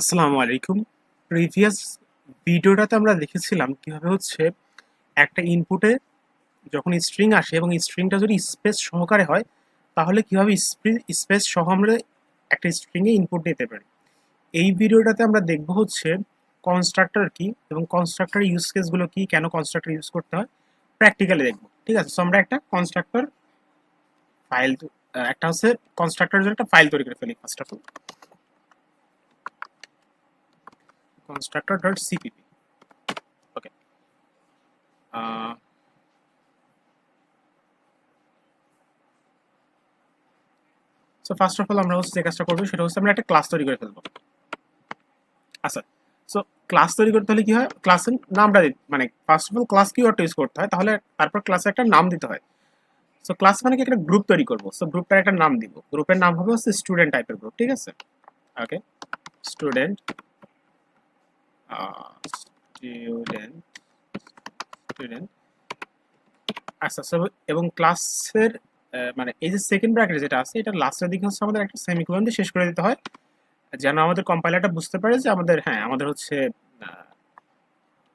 আসসালামু আলাইকুম। প্রিভিয়াস ভিডিওটাতে আমরা দেখেছিলাম কীভাবে হচ্ছে একটা ইনপুটে যখন স্ট্রিং আসে এবং স্ট্রিংটা যদি স্পেস সহকারে হয়, তাহলে কীভাবে স্পেস সহ আমরা একটা স্ট্রিংয়ে ইনপুট নিতে পারি? এই ভিডিওটাতে আমরা দেখব হচ্ছে কনস্ট্রাক্টর কি এবং কনস্ট্রাক্টর ইউজ কেসগুলো কি, কেন কনস্ট্রাক্টর ইউজ করতে হয় প্র্যাকটিক্যালি দেখব। ঠিক আছে? সো আমরা একটা কনস্ট্রাক্টর ফাইল একটা হচ্ছে কনস্ট্রাক্টর একটা ফাইল তৈরি করে ফেলি first of all constructor.cpp okay. Uh, so first of all আমরা হচ্ছে যে কাজটা করব সেটা হচ্ছে আমরা একটা ক্লাস তৈরি করে ফেলব। আচ্ছা সো ক্লাস তৈরি করতে হলে কি হয়? ক্লাসের নামটা মানে ফার্স্ট অফ অল ক্লাস কিওয়ার্ডটা ইউজ করতে হয় তাহলে তারপর ক্লাসে একটা নাম দিতে হয়। সো ক্লাস মানে কি? একটা গ্রুপ তৈরি করব। সো গ্রুপটার একটা নাম দিব। গ্রুপের নাম হবে হচ্ছে স্টুডেন্ট টাইপের গ্রুপ ঠিক আছে? ওকে স্টুডেন্ট স্টুডেন্ট স্টুডেন্ট আচ্ছা এবং ক্লাসের মানে এই যে সেকেন্ড ব্র্যাকেট যেটা আছে, এটা লাস্টের দিকে হচ্ছে আমাদের একটা সেমিকোলন দিয়ে শেষ করে দিতে হয়, যেন আমাদের কম্পাইলারটা বুঝতে পারে যে আমাদের হ্যাঁ আমাদের হচ্ছে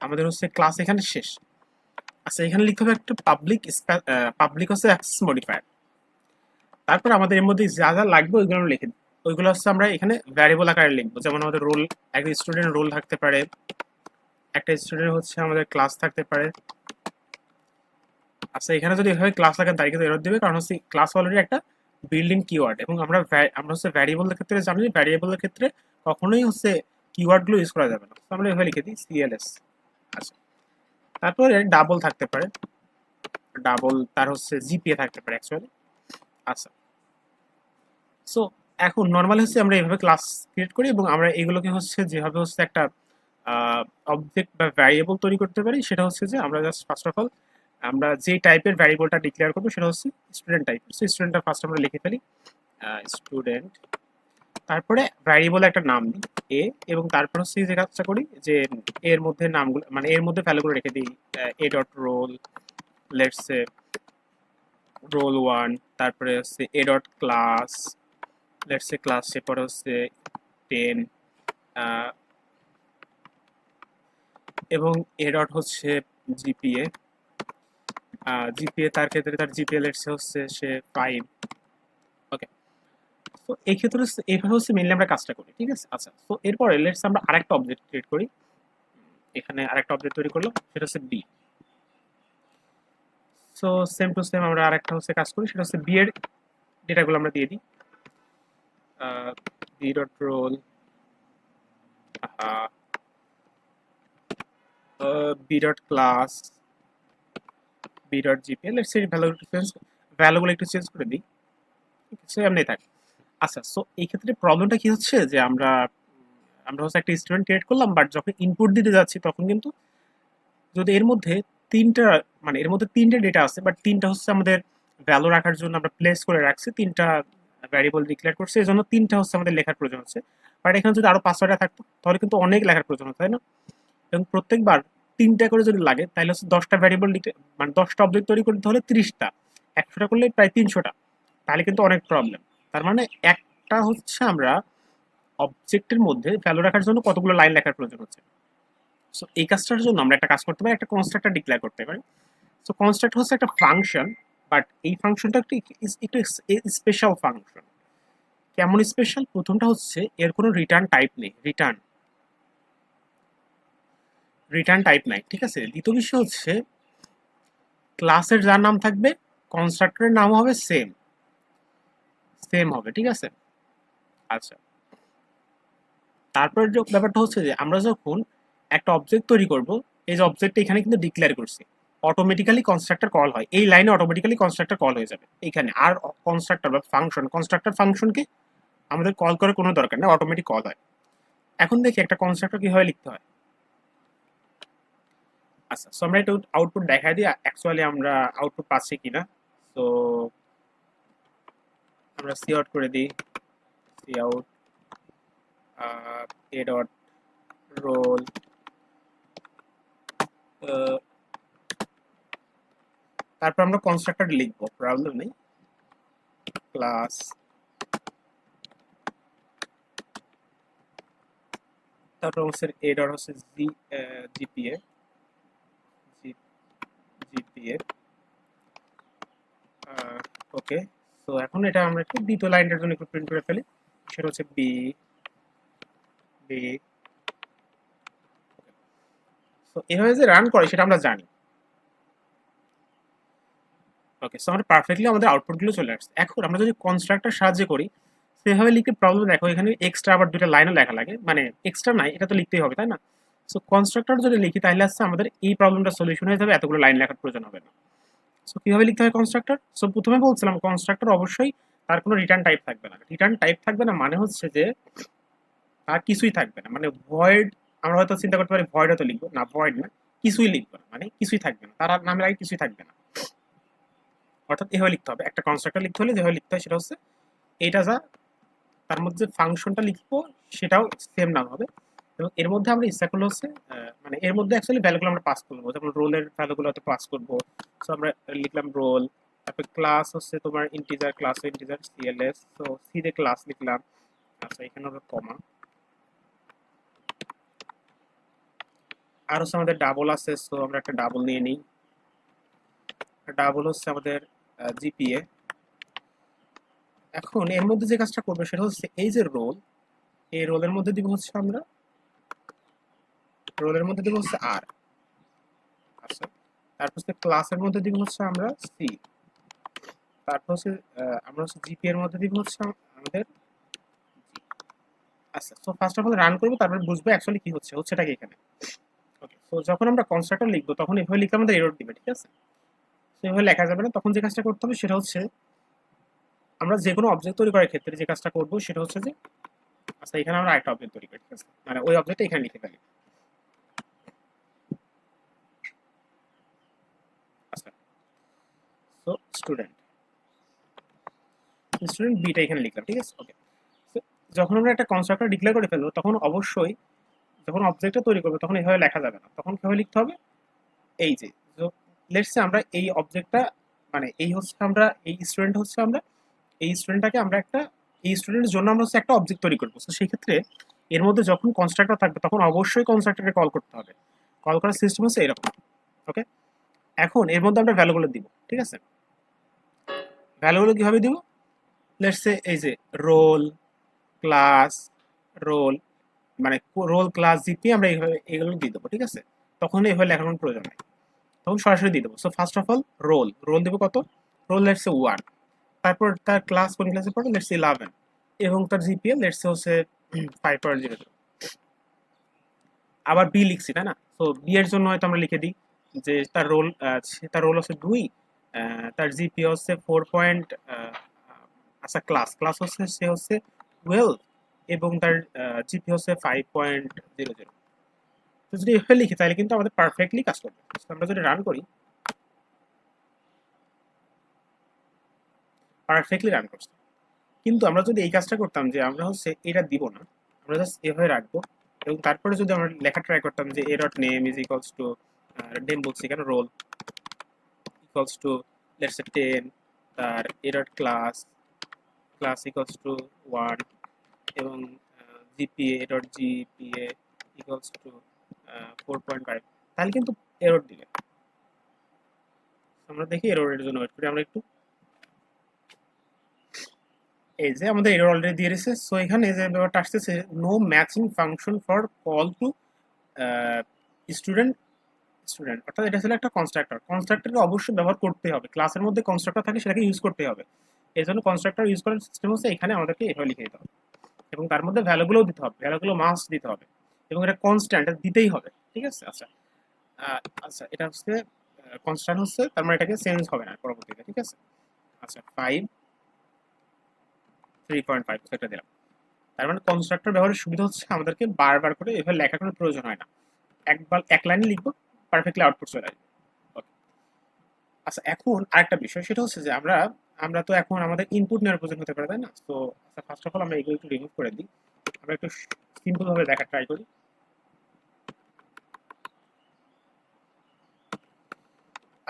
আমাদের হচ্ছে ক্লাস এখানে শেষ। আচ্ছা এখানে লিখতে হবে একটা পাবলিক পাবলিক হচ্ছে অ্যাক্সেস মডিফায়ার তারপর আমাদের এর মধ্যে যা যা লাগবে ওইগুলো আমরা লিখে ওইগুলো হচ্ছে আমরা এখানে ভ্যারিয়েবল আকারে লিখব। যেমন আমাদের রোল একটা স্টুডেন্ট রোল থাকতে পারে, একটা স্টুডেন্ট হচ্ছে আমাদের ক্লাস থাকতে পারে। আচ্ছা এখানে যদি এভাবে ক্লাস থাকেন তারিখে তো এরর দেবে, কারণ হচ্ছে ক্লাস অলরেডি একটা বিল্ডিং কিওয়ার্ড এবং আমরা আমরা হচ্ছে ভ্যারিয়েবলের ক্ষেত্রে জানি ভ্যারিয়েবলের ক্ষেত্রে কখনোই হচ্ছে কিওয়ার্ডগুলো ইউজ করা যাবে না। তো আমরা এভাবে লিখে দিই সিএলএস আচ্ছা তারপরে ডাবল থাকতে পারে। ডাবল তার হচ্ছে জিপিএ থাকতে পারে অ্যাকচুয়ালি আচ্ছা সো এখন নর্মাল হচ্ছে আমরা এইভাবে ক্লাস ক্রিয়েট করি এবং আমরা এগুলোকে হচ্ছে যেভাবে হচ্ছে একটা অবজেক্ট বা ভ্যারিয়েবল তৈরি করতে পারি, সেটা হচ্ছে যে আমরা জাস্ট ফার্স্ট অফ অল আমরা যে টাইপের ভ্যারিয়েবলটা ডিক্লেয়ার করব সেটা হচ্ছে স্টুডেন্ট টাইপ সো স্টুডেন্টটা ফার্স্ট আমরা লিখে ফেলি স্টুডেন্ট তারপরে ভ্যারিয়েবল একটা নাম দিই এ এবং তারপর হচ্ছে যে কাজটা করি যে এর মধ্যে নামগুলো মানে এর মধ্যে ভ্যালুগুলো রেখে দিই a dot roll let's say roll one তারপরে হচ্ছে a dot class let's say class পরে হচ্ছে টেন এবং এ ডট হচ্ছে জিপিএ জিপিএ তার ক্ষেত্রে তার জিপিএ লেটসে হচ্ছে সে ফাইভ ওকে তো এই ক্ষেত্রে এইভাবে হচ্ছে মেনলি আমরা কাজটা করি, ঠিক আছে? আচ্ছা তো এরপরে লেটস আমরা আরেকটা অবজেক্ট ক্রিয়েট করি। এখানে আরেকটা অবজেক্ট তৈরি করলাম, সেটা হচ্ছে b so same to same আমরা আরেকটা হচ্ছে কাজ করি, সেটা হচ্ছে বি এর ডেটাগুলো আমরা দিয়ে দিই। Uh, b dot roll uh, uh, b dot class b dot gpl let's say value change ভ্যালুগুলো একটু চেঞ্জ করে দিই সে এমনি থাকে। আচ্ছা সো এই ক্ষেত্রে প্রবলেমটা কি হচ্ছে? যে আমরা আমরা হচ্ছে একটা স্টুডেন্ট ক্রিয়েট করলাম বাট যখন ইনপুট দিতে যাচ্ছি তখন কিন্তু যদি এর মধ্যে তিনটা মানে এর মধ্যে তিনটে ডেটা আছে বাট তিনটা হচ্ছে আমাদের ভ্যালু রাখার জন্য আমরা প্লেস করে রাখছি তিনটা ভ্যারিয়েবল ডিক্লেয়ার করছে এই জন্য তিনটা হচ্ছে আমাদের লেখার প্রয়োজন হচ্ছে বাট এখানে যদি আরও ছয়টা থাকতো, তাহলে কিন্তু অনেক লেখার প্রয়োজন হতো, তাই না? এবং প্রত্যেকবার তিনটা করে যদি লাগে, তাহলে হচ্ছে দশটা ভ্যারিয়েবল মানে দশটা অবজেক্ট তৈরি করতে হলে তিরিশটা। একশোটা করলে প্রায় তিনশোটা। তাহলে কিন্তু অনেক প্রবলেম তার মানে একটা হচ্ছে আমরা অবজেক্টের মধ্যে ভ্যালু রাখার জন্য কতগুলো লাইন লেখার প্রয়োজন হচ্ছে। সো এই কাজটার জন্য আমরা একটা কাজ করতে পারি, একটা কনস্ট্রাক্টর ডিক্লেয়ার করতে পারি। সো কনস্ট্রাক্ট হচ্ছে একটা ফাংশন বাট এই ফাংশনটা একটু একটু স্পেশাল ফাংশন কেমন স্পেশাল প্রথমটা হচ্ছে এর কোনো রিটার্ন টাইপ নেই। রিটার্ন রিটার্ন টাইপ নাই, ঠিক আছে? দ্বিতীয় বিষয় হচ্ছে ক্লাসের যার নাম থাকবে কনস্ট্রাক্টরের নাম হবে সেম সেম হবে, ঠিক আছে? আচ্ছা। তারপর যে ব্যাপারটা হচ্ছে যে, আমরা যখন একটা অবজেক্ট তৈরি করব, এই যে অবজেক্টটা এখানে কিন্তু ডিক্লেয়ার করছি। অটোমেটিক্যালি কনস্ট্রাক্টর কল হয়। এই লাইনে অটোমেটিক্যালি কনস্ট্রাক্টর কল হয়ে যাবে। এখানে আর কনস্ট্রাক্টর বা ফাংশন কনস্ট্রাক্টর ফাংশনকে আমাদের কল করার কোনো দরকার নেই অটোমেটিক কল হয়। এখন দেখি একটা কনস্ট্রাক্টর কীভাবে লিখতে হয়। আচ্ছা সো আমরা একটু আউটপুট দেখা দিই অ্যাকচুয়ালি আমরা আউটপুট পাচ্ছি কিনা। তো আমরা সি আউট করে দিই। C out a dot roll তারপর আমরা কনস্ট্রাক্টর লিখব প্রবলেম নেই। ক্লাস তারপর হচ্ছে এরর হচ্ছে জি জিপিএ জিপিএ ওকে তো এখন এটা আমরা একটু দ্বিতীয় লাইনটার জন্য একটু প্রিন্ট করে ফেলি, সেটা হচ্ছে বি বি তো এভাবে যে রান করে, সেটা আমরা জানি। ওকে সো আমরা পারফেক্টলি আমাদের আউটপুটগুলো চলে আসছে। এখন আমরা যদি কনস্ট্রাক্টর সাহায্য করি, সেভাবে লিখতে প্রবলেম দেখো এখানে এক্সট্রা আবার দুটা লাইনও লেখা লাগে। মানে এক্সট্রা নাই, এটা তো লিখতেই হবে, তাই না? সো কনস্ট্রাক্টর যদি লিখি, তাহলে আসছে আমাদের এই প্রবলেমটা সলিউশন হয়ে যাবে, এতগুলো লাইন লেখার প্রয়োজন হবে না। সো কীভাবে লিখতে হয় কনস্ট্রাক্টর সো প্রথমে বলছিলাম কনস্ট্রাক্টর অবশ্যই তার কোনো রিটার্ন টাইপ থাকবে না। রিটার্ন টাইপ থাকবে না মানে হচ্ছে যে তার কিছুই থাকবে না। মানে ভয়েড আমরা হয়তো চিন্তা করতে পারি ভয়েড হয়তো লিখব। না ভয়েড না, কিছুই লিখব না। মানে কিছুই থাকবে না। তার নামের আগে কিছুই থাকবে না। অর্থাৎ এভাবে লিখতে হবে। একটা কনস্ট্রাক্টর লিখতে হলে যেভাবে লিখতে হয় সেটা হচ্ছে এটা যা তার মধ্যে ফাংশনটা লিখব সেটাও সেম নাম হবে। এবং এর মধ্যে আমরা ইচ্ছা করলে হচ্ছে মানে এর মধ্যে অ্যাকচুয়ালি ভ্যালুগুলো আমরা পাস করব। যেমন রোলের ভ্যালুগুলো হয়তো পাস করব। সো আমরা লিখলাম রোল তারপর ক্লাস হচ্ছে তোমার ইন্টিজার ক্লাস ইন্টিজার সিএলএস তো সি দিয়ে ক্লাস লিখলাম। আচ্ছা এখানে হবে কমা আর হচ্ছে আমাদের ডাবল আছে সো আমরা একটা ডাবল নিয়ে নিই। ডাবল হচ্ছে আমাদের জিপিএ এখন এর মধ্যে যে কাজটা করবে সেটা হচ্ছে এই যে রোল এই রোলের মধ্যে দিব হচ্ছে আমরা রোলের মধ্যে দিব হচ্ছে আর আচ্ছা তারপর হচ্ছে ক্লাসের মধ্যে দিব হচ্ছে আমরা সি তারপর হচ্ছে আমরা হচ্ছে জিপি এর মধ্যে দিব হচ্ছে আমাদের আচ্ছা so first of all run করব, তারপরে বুঝব অ্যাকচুয়ালি কি হচ্ছে, হচ্ছেটা কি এখানে। ওকে সো যখন আমরা কনস্ট্রাক্টর লিখব তখন এভাবে লিখলে আমাদের এরর দিবে, ঠিক আছে? সেভাবে লেখা যাবে না। তখন যে কাজটা করতে হবে সেটা হচ্ছে আমরা যে কোনো অবজেক্ট তৈরি করার ক্ষেত্রে যে কাজটা করব সেটা হচ্ছে যে আচ্ছা এখানে আমরা একটা অবজেক্ট তৈরি করি। ঠিক আছে মানে ওই অবজেক্টটা এখানে লিখে ফেলি। আচ্ছা স্টুডেন্ট স্টুডেন্ট বিটা এখানে লিখলাম, ঠিক আছে? ওকে যখন আমরা একটা কনস্ট্রাক্টর ডিক্লেয়ার করে ফেলব, তখন অবশ্যই যখন অবজেক্টটা তৈরি করব, তখন এভাবে লেখা যাবে না। তখন কীভাবে লিখতে হবে? এই যে লেটসে আমরা এই অবজেক্টটা মানে এই হচ্ছে আমরা, এই স্টুডেন্ট হচ্ছে আমরা, এই স্টুডেন্টটাকে আমরা একটা, এই স্টুডেন্টের জন্য আমরা হচ্ছে একটা অবজেক্ট তৈরি করব। তো সেই ক্ষেত্রে এর মধ্যে যখন কনস্ট্রাক্টর থাকবে, তখন অবশ্যই কনস্ট্রাক্টরকে কল করতে হবে। কল করার সিস্টেম হচ্ছে এরকম ওকে এখন এর মধ্যে আমরা ভ্যালুগুলো দিব, ঠিক আছে? ভ্যালুগুলো কীভাবে দিব? লেটসে এই যে রোল ক্লাস রোল মানে রোল ক্লাস জিপি আমরা এইভাবে, এগুলো দিয়ে দেবো, ঠিক আছে? তখন এইভাবে লেখানোর প্রয়োজন নাই। তখন সরাসরি দিয়ে দেবো। So first of all roll roll দেবো কত? রোল লেটসে ওয়ান তারপর তার ক্লাস কোন ক্লাসে পড়ে? লেটসে ইলেভেন এবং তার জিপিএ লেটসে হচ্ছে ফাইভ পয়েন্ট জিরো আবার বি লিখছি, তাই না? তো বি এর জন্য হয়তো আমরা লিখে দিই যে তার রোল তার রোল হচ্ছে দুই তার জিপি হচ্ছে ফোর পয়েন্ট আচ্ছা ক্লাস ক্লাস হচ্ছে, সে হচ্ছে টুয়েলভ এবং তার জিপি হচ্ছে ফাইভ পয়েন্ট জিরো জিরো তো যদি এভাবে লিখি, তাহলে কিন্তু আমাদের পারফেক্টলি কাজ করবে। আমরা যদি রান করি পারফেক্টলি রান করছে। কিন্তু আমরা যদি এই কাজটা করতাম যে আমরা হচ্ছে এটা দিব না, আমরা জাস্ট এভাবে রাখব এবং তারপরে যদি আমরা লেখা ট্রাই করতাম যে a dot name is equals to name বলছি কেন roll equals to let's a ten তার a dot class class equals to one এবং GPA dot GPA equals to four point five তাহলে কিন্তু এরর দিবে। আমরা দেখি এররের জন্য ওয়েট করি, আমরা একটু। এই যে আমাদের এরর অলরেডি দিয়ে দিয়েছে। সো এখানে যে ব্যাপারটা আসতেছে no matching function for call to student student অর্থাৎ এটা ছিল একটা কনস্ট্রাক্টর কনস্ট্রাক্টরকে অবশ্যই ব্যবহার করতে হবে। ক্লাসের মধ্যে কনস্ট্রাক্টর থাকে, সেটাকে ইউজ করতে হবে। এই জন্য কনস্ট্রাক্টর ইউজ করার সিস্টেম হচ্ছে এখানে আমাদেরকে এভাবে লিখে দিতে হবে। এবং তার মধ্যে ভ্যালুগুলোও দিতে হবে। ভ্যালুগুলো মাস্ট দিতে হবে। এবং এটা কনস্ট্যান্ট দিতেই হবে। ঠিক আছে? আচ্ছা। আচ্ছা এটা হচ্ছে কনস্ট্যান্ট হচ্ছে, তার মানে এটাকে চেঞ্জ হবে না পরবর্তীতে, ঠিক আছে? আচ্ছা ফাইভ থ্রি পয়েন্ট ফাইভ সেটা দিলাম। তার মানে কনস্ট্রাক্টর ব্যবহারের সুবিধা হচ্ছে আমাদেরকে বারবার করে এভাবে লেখার কোনো প্রয়োজন হয় না। একবার, এক লাইনে লিখব পারফেক্টলি আউটপুট চলে আসবে। আচ্ছা এখন আরেকটা বিষয়, সেটা হচ্ছে যে আমরা আমরা তো এখন আমাদের ইনপুট নেওয়ার প্রয়োজন হতে পারে, তাই না? তো ফার্স্ট অফ অল আমরা এগুলো একটু রিমুভ করে দিই। আমরা একটু সিম্পল ভাবে দেখা ট্রাই করি।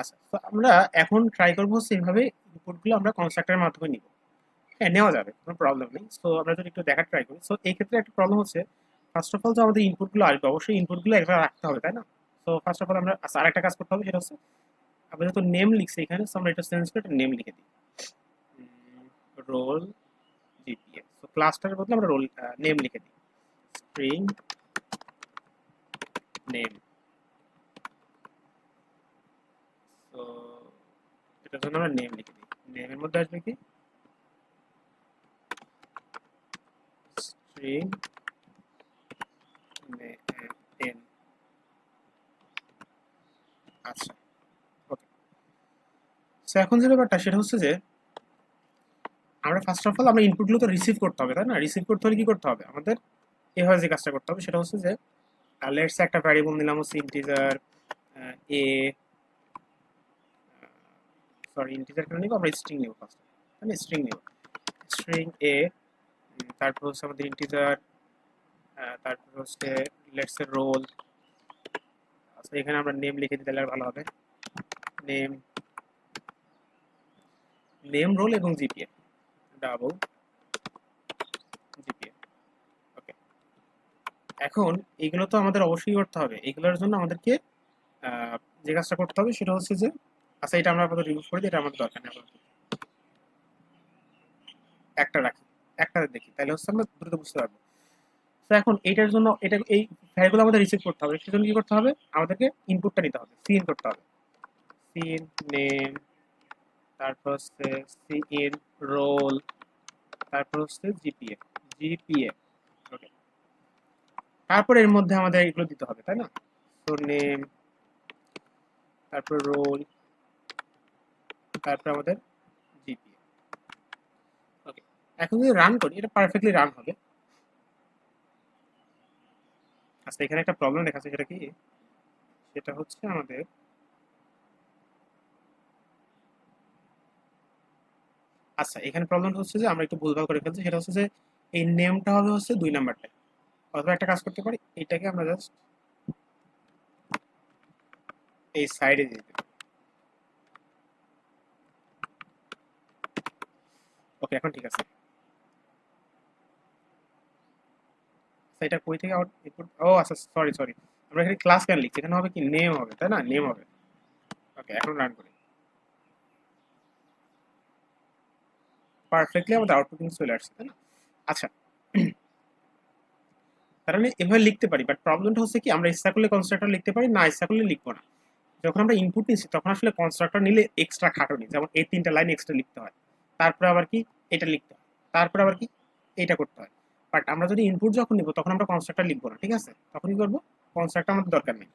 আচ্ছা তো আমরা এখন ট্রাই করব এইভাবে ইনপুটগুলো আমরা কনস্ট্রাক্টরের মাধ্যমে নিব। হ্যাঁ নেওয়া যাবে কোনো প্রবলেম নেই। সো আমরা যদি একটু দেখার ট্রাই করি। সো এই ক্ষেত্রে একটা প্রবলেম হচ্ছে ফার্স্ট অফ অল তো আমাদের ইনপুটগুলো আসবে অবশ্যই ইনপুটগুলো একটা রাখতে হবে তাই না? তো ফার্স্ট অফ অল আমরা আচ্ছা, আরেকটা কাজ করতে হবে সেটা হচ্ছে আমরা যেহেতু নেম লিখছি এখানে so আমরা এটা চেঞ্জ করে একটা নেম লিখে দিই। রোল জিপিএ তো ক্লাসটার বদলে আমরা রোল নেম লিখে দিই। স্ট্রিং নেম তো এটার জন্য আমরা নেম লিখে দিই। নেমের মধ্যে আসবে কি? N আচ্ছা সো এখন যে ব্যাপারটা, সেটা হচ্ছে যে, আমরা ফার্স্ট অফ অল আমরা ইনপুটগুলো তো রিসিভ করতে হবে, তাই না? রিসিভ করতে হলে কি করতে হবে? আমাদের এভাবে যে কাজটা করতে হবে, সেটা হচ্ছে যে লেটস একটা ভ্যারিয়েবল নিলাম হচ্ছে ইন্টিজার এ সরি ইন্টিজার কেন নিব? আমরা স্ট্রিং নিব ফার্স্ট তাই না স্ট্রিং নিব স্ট্রিং এ তারপর হচ্ছে আমাদের ইন্টিজার তারপর হচ্ছে লেটস এর রোল আচ্ছা এখানে আমরা নেম লিখে দিতে আর ভালো হবে। নেম নেম রোল এবং জিপিএ ডাবল জিপিএ ওকে এখন এগুলো তো আমাদের অবশ্যই করতে হবে। এগুলোর জন্য আমাদেরকে যে কাজটা করতে হবে সেটা হচ্ছে যে আচ্ছা এটা আমরা আপাতত রিমুভ করে দিই, এটা আমাদের দরকার নেই একটা রাখি একটা দেখি, তাহলে হচ্ছে আমরা দ্রুত বুঝতে পারব। তো এখন এইটার জন্য এটা, এই ভ্যারিয়েবল আমাদের রিসিভ করতে হবে। সেজন্য কি করতে হবে? আমাদেরকে ইনপুটটা নিতে হবে সিন করতে হবে। সিন নেম তারপর হচ্ছে সিন রোল তারপর হচ্ছে জিপিএ জিপিএ ওকে তারপর এর মধ্যে আমাদের এগুলো দিতে হবে, তাই না? তো নেম তারপর রোল তারপর আমাদের জিপিএ ওকে এখন যদি রান করি, এটা পারফেক্টলি রান হবে। আচ্ছা এখানে একটা প্রবলেম দেখাচ্ছে সেটা কি? সেটা হচ্ছে আমাদের আচ্ছা এখানে প্রবলেম হচ্ছে যে আমরা একটু ভুলভাল করে ফেলছি। সেটা হচ্ছে যে এই নেমটা হবে হচ্ছে দুই নাম্বারটা অথবা একটা কাজ করতে পারি, এটাকে আমরা জাস্ট এই সাইডে দিয়ে দেব ওকে এখন ঠিক আছে। আচ্ছা, এটা কই থেকে আউট ও আচ্ছা সরি সরি আমরা এখানে ক্লাস কেন লিখছি? এখানে হবে কি? নেম হবে তাই না? নেম হবে। ওকে এখন রান করি। পারফেক্টলি আমাদের আউটপুট কিন্তু চলে আসছে তাই না? আচ্ছা। মানে এভাবে লিখতে পারি বাট প্রবলেমটা হচ্ছে কি আমরা ইচ্ছা করলে কনস্ট্রাক্টর লিখতে পারি না ইচ্ছা করলে লিখব না। যখন আমরা ইনপুট নিচ্ছি তখন আসলে কনস্ট্রাক্টর নিলে এক্সট্রা খাটনি যেমন এই তিনটা লাইন এক্সট্রা লিখতে হয়। তারপরে আবার কি? এটা লিখতে হয়। তারপরে আবার কি? এটা করতে হয়। বাট আমরা যদি ইনপুট যখন নিব, তখন আমরা কনস্ট্রাক্টর লিখব না, ঠিক আছে? তখন কি করব কনস্ট্রাক্টর আমাদের দরকার নেই।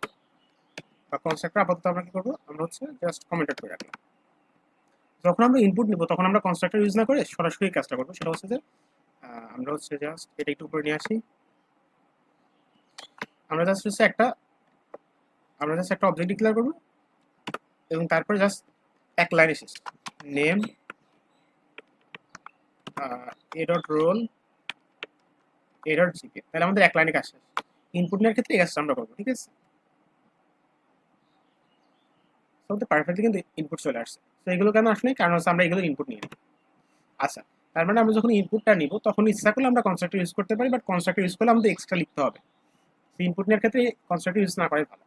বা কনস্ট্রাক্টর আপাতত আমরা কি করব? আমরা হচ্ছে জাস্ট কমেন্টেড করে রাখলাম। যখন আমরা ইনপুট নিব, তখন আমরা কনস্ট্রাক্টর ইউজ না করে সরাসরি কাজটা করব। সেটা হচ্ছে যে আমরা হচ্ছে জাস্ট এটা একটু উপরে নিয়ে আসি। আমরা জাস্ট হচ্ছে একটা, আমরা জাস্ট একটা অবজেক্ট ডিক্লেয়ার করব। এবং তারপরে জাস্ট এক লাইনে শেষ name a dot roll a dot GPA তাহলে আমাদের এক লাইনে কাজ শেষ। ইনপুট নেওয়ার ক্ষেত্রে এই কাজটা আমরা করব, ঠিক আছে? তো পারফেক্টলি কিন্তু ইনপুট চলে আসছে। তো এগুলো কেন আসলে কারণ হচ্ছে আমরা এগুলো ইনপুট নিয়ে নিই আচ্ছা তার মানে আমরা যখন ইনপুটটা নিব, তখন ইচ্ছা করলে আমরা কনস্ট্রাক্টর ইউজ করতে পারি বাট কনস্ট্রাক্টর ইউজ করলে আমাদের এক্সট্রা লিখতে হবে। ইনপুট নেওয়ার ক্ষেত্রে কনস্ট্রাক্টর ইউজ না করাই ভালো।